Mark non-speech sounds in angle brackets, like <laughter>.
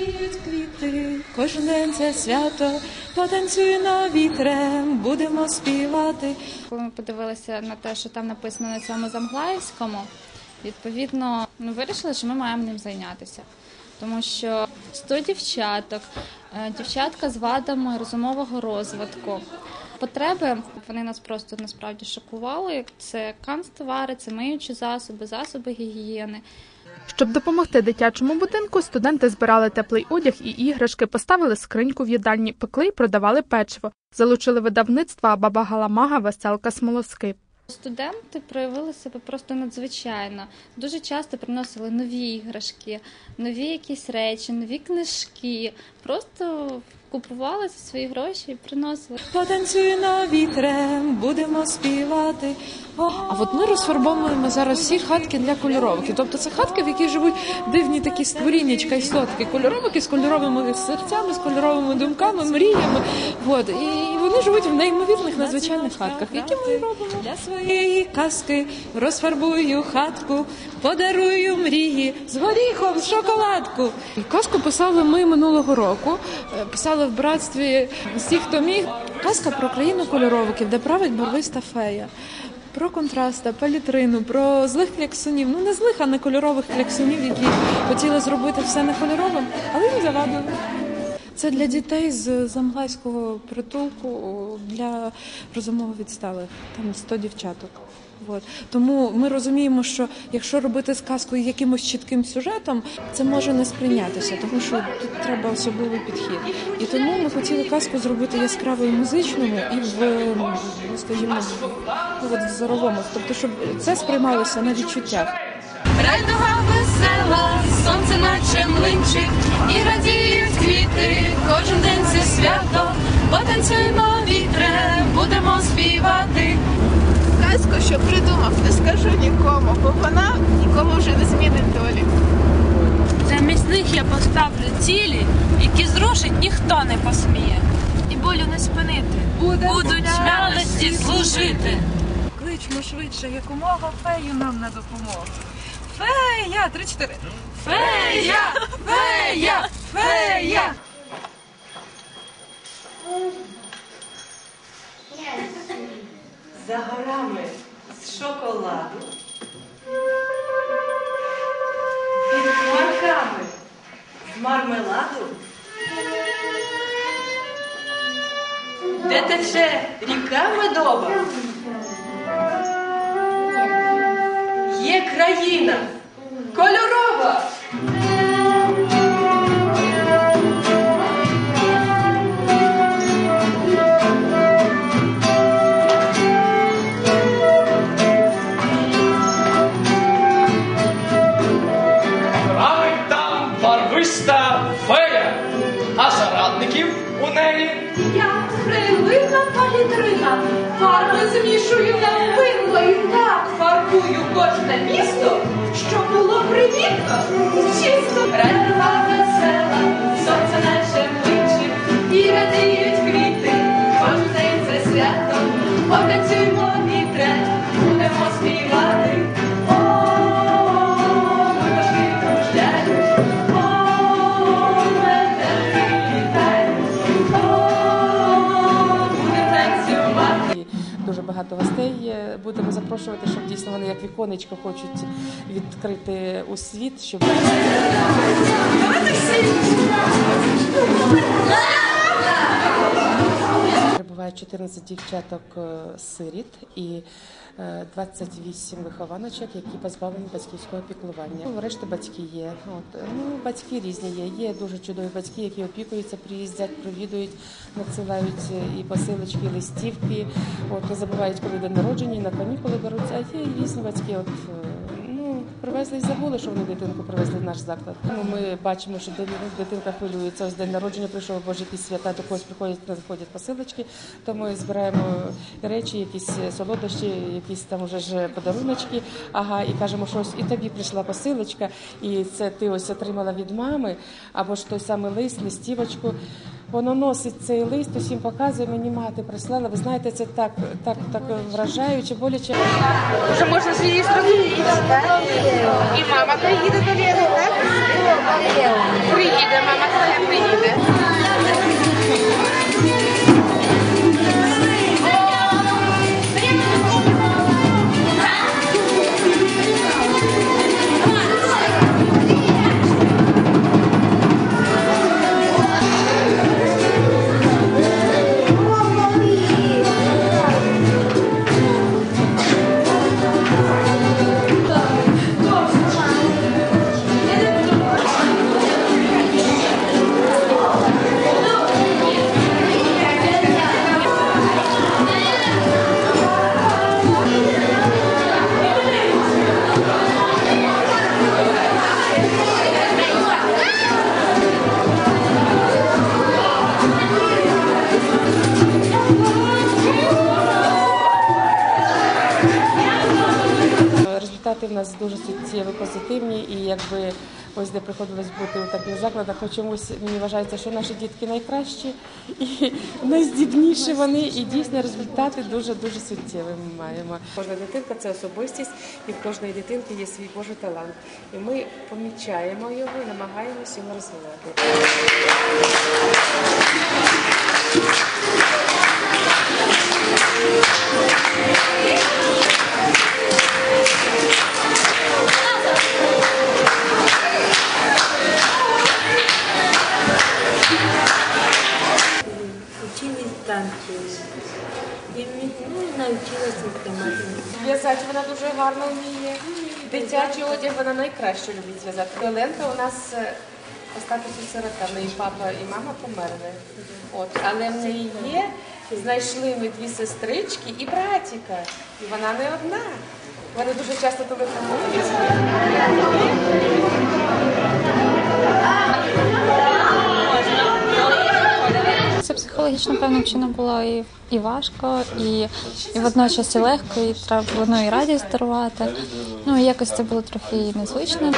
радіють квіти, кожен день це свято, потанцюй на вітрем, будемо співати. Коли ми подивилися на те, що там написано на цьому замглаївському, відповідно, ми вирішили, що ми маємо ним зайнятися. Тому що 100 дівчаток, е, дівчатка з вадами розумового розвитку. Потреби вони нас просто насправді шокували. Це канцтовари, це миючі засоби, засоби гігієни. Щоб допомогти дитячому будинку, студенти збирали теплий одяг і іграшки, поставили скриньку в їдальні, пекли й продавали печиво, залучили видавництва Баба Галамага, Веселка Смолоскип. Студенти проявили себе просто надзвичайно. Дуже часто приносили нові іграшки, нові якісь речі, нові книжки. Просто купували за свої гроші і приносили. Потанцюй на вітрем, будемо співати. А от ми розфарбовуємо зараз всі хатки для кольоровки. Тобто це хатки, в яких живуть дивні такі створіннячка, істотки, кольоровики з кольоровими серцями, з кольоровими думками, мріями. От. І вони живуть в неймовірних надзвичайних хатках, які ми робимо. Для своєї казки розфарбую хатку, подарую мрії з горіхом, з шоколадку. Казку писали ми минулого року. е, Писали в братстві всіх, хто міг. Казка про країну кольоровиків, де править барвиста фея. Про контраста, палітрину, про злих кляксунів. Ну не злих, а не кольорових кляксунів, які хотіли зробити все не кольоровим, але їм завадили. Це для дітей з замглайського притулку для розумово відсталих. Там 100 дівчаток. От. Тому ми розуміємо, що якщо робити сказку якимось чітким сюжетом, це може не сприйнятися, тому що тут треба особливий підхід. І тому ми хотіли казку зробити яскравою музичному і в ну, скажімо, ну, в зоровому, тобто, щоб це сприймалося на відчуттях. Райдуга весела, сонце наче млинчик, і радіють квіти, кожен день це свято, потанцюймо вітре, будемо співати. Казку, що придумав, не скажу нікому, бо вона нікому вже не змінить долі. Замість них я поставлю цілі, які зрушить ніхто не посміє. І болю не спинити. Будуть смілості служити. Кличмо швидше, якомога фею нам на допомогу. Фея, три-чотири. Фея! Фея! Фея! За горами з шоколаду, під хмарками з мармеладу, де тече ріка медова, є країна кольорова. Прилина фарби змішую на винно і так фарбую кожне місто, щоб було привітно чисто. Радіва весела, багато гостей будемо запрошувати, щоб дійсно вони як віконечко хочуть відкрити у світ, щоб 14 дівчаток е, сиріт і е, 28 вихованочок, які позбавлені батьківського піклування. Решта батьки є. От ну батьки різні є. Є дуже чудові батьки, які опікуються, приїздять, провідують, надсилають е, і посилочки, і листівки. От не забувають, коли день народження, на канікули беруться. А є різні батьки. От е, ну привезли і забули, що вони дитинку привезли в наш заклад. Ну ми бачимо, що дитинка хвилюється. Ось день народження прийшов, боже, якісь свята до когось приходять, надходять посилочки. То ми збираємо речі, якісь солодощі, якісь там уже ж подаруночки. Ага, і кажемо, що ось і тобі прийшла посилочка, і це ти ось отримала від мами, або ж той самий лист, листівочку. Воно носить цей лист, усім показує, мені мати прислала. Ви знаєте, це так, так, так вражаюче, боляче. Вже можна з її зрозуміти, так? І мама приїде до Лєри, так? Приїде мама результати в нас дуже суттєві, позитивні. І якби ось де приходилось бути у таких закладах, то чомусь мені вважається, що наші дітки найкращі і <laughs> найздібніші вони, і дійсно результати дуже дуже суттєві ми маємо. Кожна дитинка це особистість, і в кожної дитинки є свій Божий талант. І ми помічаємо його і намагаємося його розвивати. Учили вона дуже гарно вміє. Дитячий одяг вона найкраще любить в'язати. Оленка у нас е, по статусу сирота. В неї папа і мама померли. От, але в неї є, знайшли ми дві сестрички і братіка. І вона не одна. Вони дуже часто телефонують. Психологічно певним чином було і, і важко, і, і водночас і легко, і треба було ну, і радість дарувати. Ну і якось це було трохи незвично.